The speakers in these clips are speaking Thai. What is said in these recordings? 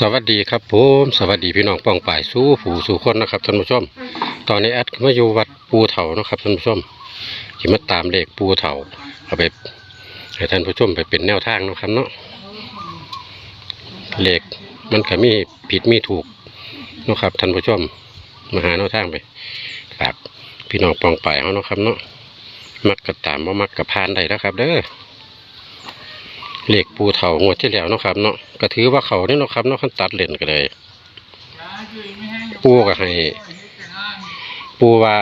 สวัสดีครับผมสวัสดีพี่น้องป้องป่ายสู้ผู้สู่คนนะครับท่านผู้ชม ตอนนี้แอดมาอยู่วัดปูเถานะครับท่านผู้ชมที่มาตามเลขปูเถาเอาไปให้ท่านผู้ชมไปเป็นแนวทางนะครับเนาะเลขมันก็มีผิดมีถูกนะครับท่านผู้ชมมาหาแนวทางไปฝากพี่น้องป้องป่ายเขาเนาะครับเนาะมักกระตามว่ามักกระพานได้แล้วครับ เด้อ เหล็กปูเถางวดที่แล้วเนาะครับเนาะก็ถือว่าเขานี่เนาะครับเนาะขั้นตัดเลนก็เลย ปูก็ให้ ปูว่า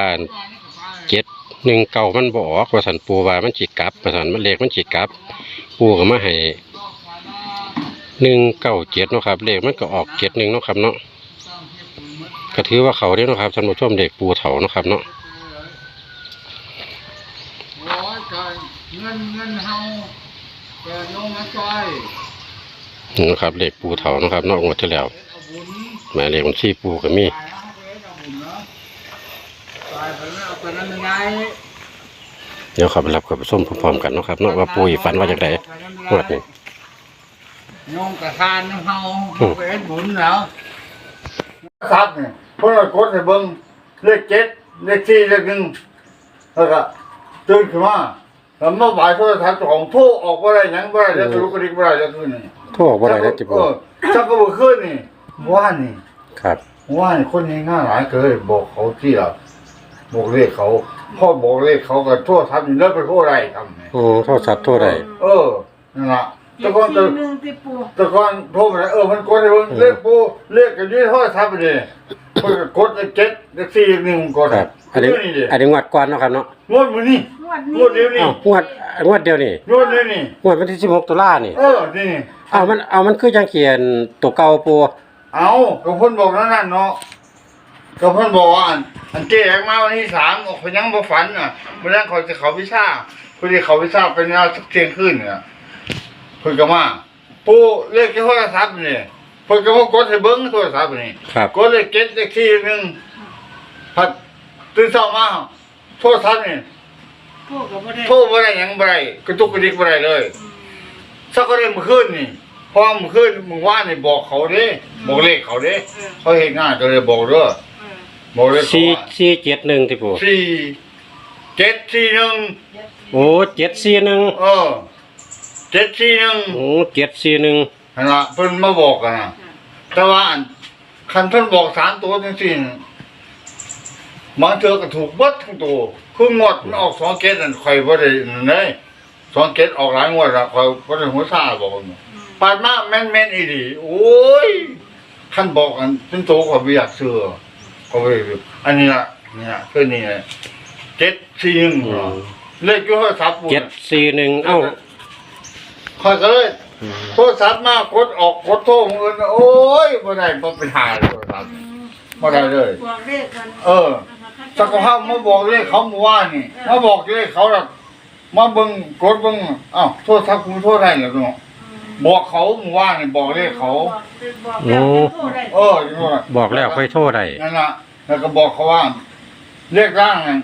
เจ็ดหนึ่งเก่ามันบออกว่าสันปูวามันจีกลับว่าสันมันเหลขมันจีกลับ ปูก็มาให้หนึ่งเก้าเจ็ดเนาะครับเหลขมันก็ออกเจ็ดหนึ่งเนาะครับเนาะก็ถือว่าเขาเนี่เนาะครับท่านผู้ชมเหลขปูเถาเนาะครับเนาะเงินเงินเฮา เกิดลงมาซอยนี่นะครับเลขปูเถาเนาะครับเนาะงวดที่แล้วเอาบุญหมายเลขบัญชีปูก็มีตายเอาไปเอาบุญเนาะตายไปแล้วเอาไปนั้นยังไงเดี๋ยวเขับไปรับกับส้มพร้อมๆกันเนาะครับเนาะว่าปุ้ยฝันว่าจากไหนงวดนี้โยมกระทานน้ำเฮาเอาไปเฮ็ดบุญแล้วครับเนี่ยพวกเรากดให้เบิ่งเลขเจ็ดเลขสี่เลขหนึ่งแล้วก็ตื่นขึ้นมา แล้วมาบ่ายโทรศัพท์เจ้าของโทรออกบ่ได้หยังบ่ได้แล้วก็ลุกกระดิกบ่ได้แล้วคืนนี่โทษบ่ได้แล้วจิปูเออจักก็บ่คืนนี่ว่านี่ครับ ว่านี่คนนี้ง่ายหลายเกินบอกเขาที่ละบอกเลขเขาพ่อบอกเลขเขาก็โทษทำอยู่แล้วไปโทษอะไรทำไงโอ้โทษสัตว์โทษใดเออนั่นละเจ็แต่ดก่อนแต่สี่หนึ่งที่ปูแต่ก่อนโทรมาเออมันกดให้เบิ่งเลขปูเลขกันยี่ห้อทับไปเลยเพิ่นก็กดเลขเจ็ดเลขสี่เลขหนึ่งกดครับ อันนี้นี่ดิอันนี้งวดก่อนเนาะครับเนาะ งวดมือนี่ง วดงนี้วดเดียวนี่อ้าวงวดงวดเดียวนี่งวดเดียวนี่งวดวันที่16ตุลานี่เออนี่อ้าวมันเอามันคือจังเขียนตัวเก่าปูเอาก็เพิ่นบอกนั่นน่ะเนาะก็เพิ่นบอกว่าอันอันเจ๊แอกมาวันที่สามออกไปยังบ่ฝันอะเมื่อนั้นเขาจะเขาพิชาพอดีเขาพิชาเป็นเวลาสักเที่ยงคืนเนี่ยเพิ่นก็มาปู่เลขที่โทรศัพท์นี่เพิ่นก็มากดให้เบิ่งโทรศัพท์นี่ครับกดเลขเจ็ดเลขสี่หนึ่งพัดตื่นเช้ามาโทรศัพท์นี่ ปูกับบ่ได้โทรบ่ได้หยังบ่ได้กระตุกกระดิกบ่ได้เลยอืมสักก็ได้เมื่อคืนนี่พอเมื่อคืนมึงว่านี่บอกเขาเด้บอกเลขเขาเด้เออเขาเห็นงานก็เลยบอกเด้อเออบอกเลขเขาสี่ว่าสี่เจ็ดหนึ่งที่ปูสี่เจ็ดสี่หนึ่งเจ็ดสี่โอ้เจ็ดสี่หนึ่งเออเจ็ดสี่หนึ่งโอ้เจ็ดสี่หนึ่งนั่นละเพิ่นมาบอกกันนะแต่ว่าอันคันเพิ่นบอกสามตัวจังซี่น่ะ บางเทื่อก็ถูกเบิดทั้งตัวคืองวดมันออกสองเกตนั่นข่อยบ่ได้นั่นเลยสองเกตออกหลายงวดแล้วข่อยบ่ได้หัวซ่าบอกมันอืมปาดมาแม่นๆอีหลีโอ้ยคันบอกกันเป็นโตข่อยบ่อยากเชื่อก็ไปอันนี้ล่ะนี่ล่ะคือนี่แหละเจ็ดสี่หนึ่งเหรอเลขอยู่โทรศัพท์ปู่เจ็ดน่ะสี่หนึ่งเอ้าข่อยก็เลยโทรศัพท์มากดออกกดโทรของเงินโอ้ยบ่ได้บ่เป็นหาเลยโทรศัพท์อืมบ่ได้เลยบอกเลขกันเอ อสักภาพมาบอกเลขเขาเมื่อวานนี่มาบอกเลขเขาแล้วมาเบิ่งกดเบิ่งอ้าวโทรศัพท์คุณโทรได้เหรอเนาะอืมบอกเขาเมื่อวานนี่บอกเลขเขา บอกแล้วให้โทรได้เออจังว่าบอกแล้วค่อยโทษได้นั่นล่ะแล้วก็บอกเขาว่า เลขร่างนั่น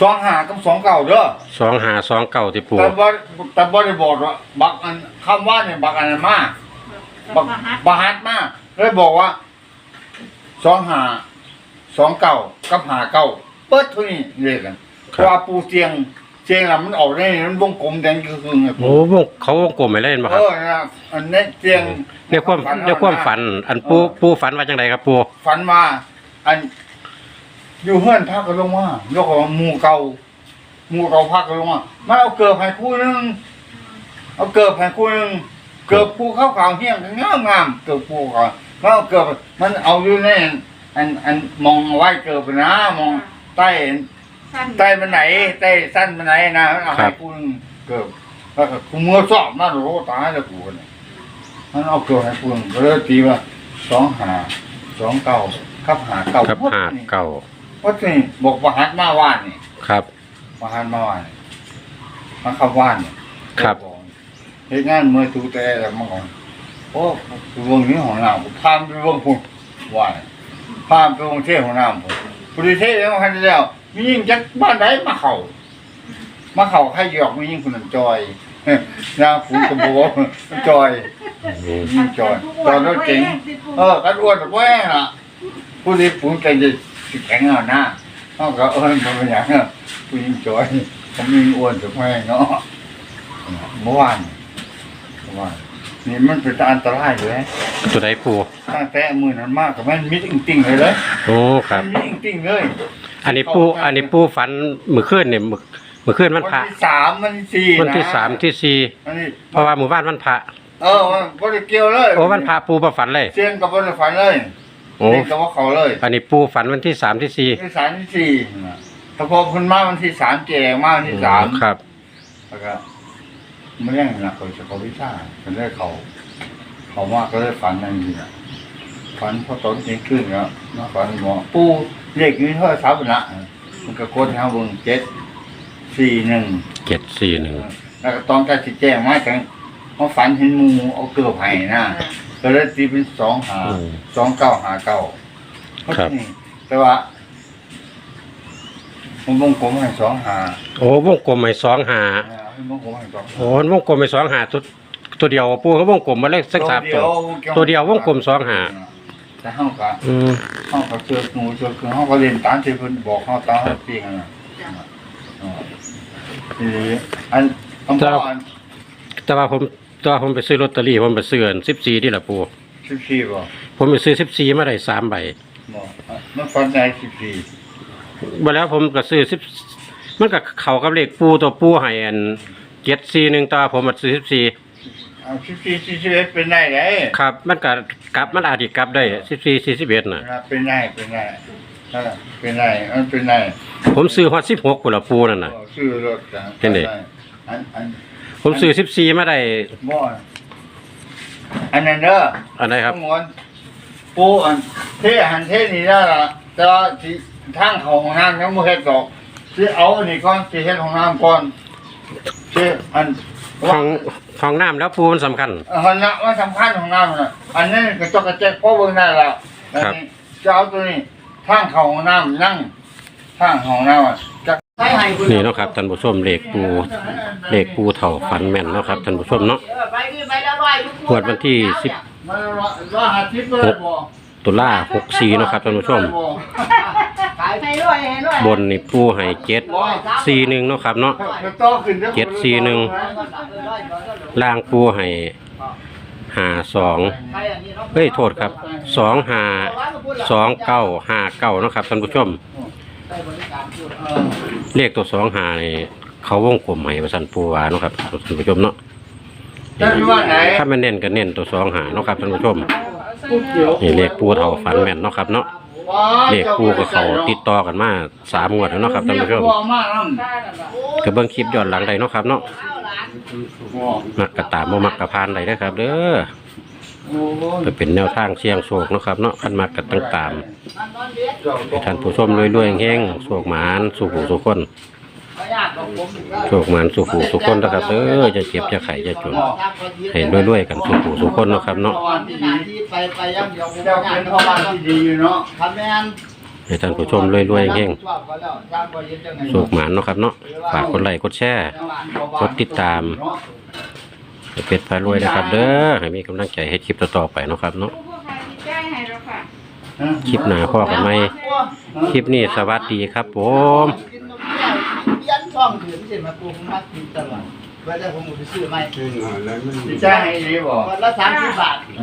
สองหากับสองเก่าเด้อ สองหาสองเก่าที่ปูแต่บ่แต่บ่ได้บอกว่าบักอันคำว่าเนี่ยบักอันนั้นมาบอกบักมาฮัดบาฮัดมากเลยบอกว่า สองหาสองเก่ากับหาเก่าเปิดเทุนี่เรียกกันเพราะว่าปูเตียงเตียงน่ะมันออกได้มันวงกลมแดงคือคือไงโอ้วงเขาวงกลมไม่เล่นมาคเอรับอนะอันนี้เตียงในความในความฝัน อันปูปูฝันว่าจังไดครับปูฝันมาอัน อยู่เฮือนพักกันลงมาแล้วก็หมู่เก่าหมู่เก่าพักกันลงมามาเอาเกิบให้คู่หนึงเอาเกิบให้คู่หนึงเกิบคู่เข้าขาวเฮี้ยงงามงามๆเกิบคู่เขา แล้วเอาเกิบมันเอาอยู่ในอันอันมองเอาไว้เกิบนะมองใต้สั้นใต้มันไหนใต้สั้นมันไหนนะเอาให้คุณเกิบแล้วก็คุณมือสอบมาโหตายแล้วกูเนี่ยมันเอาเกิบให้คุณก็เลยตีว่าสองหาสองเก้ากับหาเก้าครับหาเก่าวัดนี่บอกประหัดมาว่านนี่ครับ ประหัดมาว่านนี่มาเข้าว่านนี่ครับ เหตุงานเมื่อตูแต่แล้วมาก่อน โอ้ไปวงนี้ของน้ำผมพามไปเวงพุ่นว่าพามไปวงเทศของน้ำผมปุริเทศแล้วคันแล้วมียิ่งจากบ้านไหนมาเข้ามาเข้าใครหยอกมียิ่งคนนั้นจอยยางฝูงกระโบจอยยิ่งจอยจอยรถเก๋งเออกันอ้วนแบบแว่น่ะผู้ที่ฝูงเก่งจะแข็งเอะนะเขาก็เออมันเป็นอย่างนั้ผู้ยิ่งจอยผมยิ่งอ้วนแบบแว่เนาะเมื่อวานเมื่อวาน นี่มันเป็นอันตรายอยู่เลยตัวใดปูตั้งแต่มือนั้นมากกับมันมิดจริงๆเลยเลยโอ้ครับ มิดจริงๆเลย อันนี้ปูอันนี้ปูฝันมื้อคืนเนี่ยมื้อมื้อคืนวันพระที่สามวันที่สี่วันที่ะสามที่สี่วันนี้เพราะว่าหมู่บ้านวันพระเออวันบริเกี่ยวเลยโอ้วันพระปูมาฝันเลย เสียงกับบริฝันเลยโอ้เสียงกับว่าเขาเลยอันนี้ปูฝันวันที่สามที่สี่ที่สามที่สี่น่ะถ้าพอคุณมาวันที่สามแจกมาวันที่สามครับแล้วก็ ไม่ได้หนักเลยจะเขาวิชาเป็นได้เขาเขามากก็ได้ฝันนั่นนี่นะฝันพอตอนเที่ยงคืนแล้วมาฝันหมอปูเลขนี้เท่าไหร่ครับนะมันก็โคตรห้าเบิ้งเจ็ดสี่หนึ่งเจ็ดสี่หนึ่งแล้วก็ตอนการสิแจ้งมาจังเขาฝันเห็นหมูเอาเกลือไผ่นะก็เลยตีเป็นสองหาสองเก้าหาเก้าแต่ว่าผมวงกลมให้สองหาโอ้วงกลมไม่สองหา ให้วงกลมให้สองหาโอ้วงกลมไม่สองหาตัวตัวเดียวปูเขาวงกลมมาเลขสักสามตัว ตัวเดียววงกลมสองหาแต่ห้องก็อืมห้องก็เจอหนูเจอคือห้องก็เรียนตามที่เพิ่นบอกห้องตามห้องปีกันนะอ๋อทีนี้อันผมบอกอันแต่ว่าผมแต่ว่าผมไปซื้อลอตเตอรี่ผมไปซื้อสิบสี่ที่ละปูสิบสี่บ่ผมไปซื้อสิบสี่มาได้สามใบบอกมันฟันในสิบสี่มาแล้วผมก็ซื้อสิบ มันก็เข้ากับเลขปูตัวปูให้อันเจ็ดสี่หนึ่งแต่ว่าผมมาซื้อสิบสี่เอาสิบสี่สี่สิบเอ็ดเป็นได้ไงครับ มันก็กลับมันอาจจะกลับได้สิบสี่สี่สิบเอ็ดน่ะเป็นได้เป็นได้เออเป็นได้มันเป็นได้ผมซื้อฮอดสิบหกคนละปูนั่นน่ะซื้อรถกันเป็นไงอันอันผมซื้อสิบสี่มาได้บ่อันนั้นเด้อ อันไหนครับงวนปูอันเทหันเทนี่ได้ละแต่ว่าที่ทางเขาห้องน้ำยังบ่เฮ็ดดอก สิเอาอันนี้ก่อนสิเฮ็ดห้องน้ำก่อนสิอันห้องห้องน้ำแล้วปูมันสำคัญห้องน้ำมันสำคัญของน้ำน่ะอันนี้กระจกกระแจกพอเบิ่งได้แล้วแล้วครับนี่จะเอาตัวนี้ทางเขาห้องน้ำนั่งทางห้องน้ำอะจะนี่เนาะครับท่านผู้ชมเลขปูเลขปูเถ่าฝันแม่นเนาะครับท่านผู้ชมเนาะงวดวันที่สิบ มันว่าหาทิพย์เลยบ่ตุลาหกสี่เนาะครับท่านผู้ชม ให้รวยให้รวยบนนี่ปูให้เจ็ดสี่หนึ่งเนาะครับเนาะโตขึ้นด้อเจ็ดสี่หนึ่ง ล่างปูให้หาสองเฮ้ยโทษครับสองหาสองเก้าห้าเก้าเนาะครับท่านผู้ชมเออเลขตัวสองหานี่เขาวงกลมให้ประสันปูวาเนาะครับท่านผู้ชมเนาะจะมีว่าไหนถ้ามันเน้นก็เน้นตัวสองหาเนาะครับท่านผู้ชมปุ๊บเดี๋ยว นี่เลขปูเท่าฝันแม่นเนาะครับเนาะ เลขปูกับเขาติดต่อกันมาสามงวดแล้วเนาะครับท่านผู้ชมบ่มากนำก็เบิ่งคลิปย้อนหลังได้เนาะครับเนาะบ่มักกะตามบ่มักกะพานได้เด้อครับ เด้อโอ้โหไปเป็นแนวทางเสี่ยงโชคเนาะครับเนาะคันมักกะต้องตามให้ท่านผู้ชมรวยๆแห้งๆโชคหมานสู่ผู้สุคน โชคหมานสู่ผู้สุคนนะครับเด้อจะเจ็บจะไข้จะจนให้รวยๆกันสู่ผู้สุคนเนาะครับเนาะไปไปยังเดียวเจ้าเป็นพ่อบ้านที่ดีอยู่เนาะทำแม่นให้ท่านผู้ชมรวยๆแห้งชอบก็แล้วสร้างบ่เห็นจังไงโชคหมานเนาะครับเนาะฝากกดไลค์กดแชร์กดติดตามให้เป็ดพารวยนะครับ เด้อให้มีกำลังใจให้คลิปต่อๆไปเนาะครับเนาะผู้พาดีใจให้เราค่ะคลิปหน้าพ่อกันไหมคลิปนี้สวัสดีครับผม ช่องถือสิมาปูผมมากินตลอดไว้แต่ผมเอาไปซื้อใหม่สิจ่ายให้ดีบ่วันละ30บาท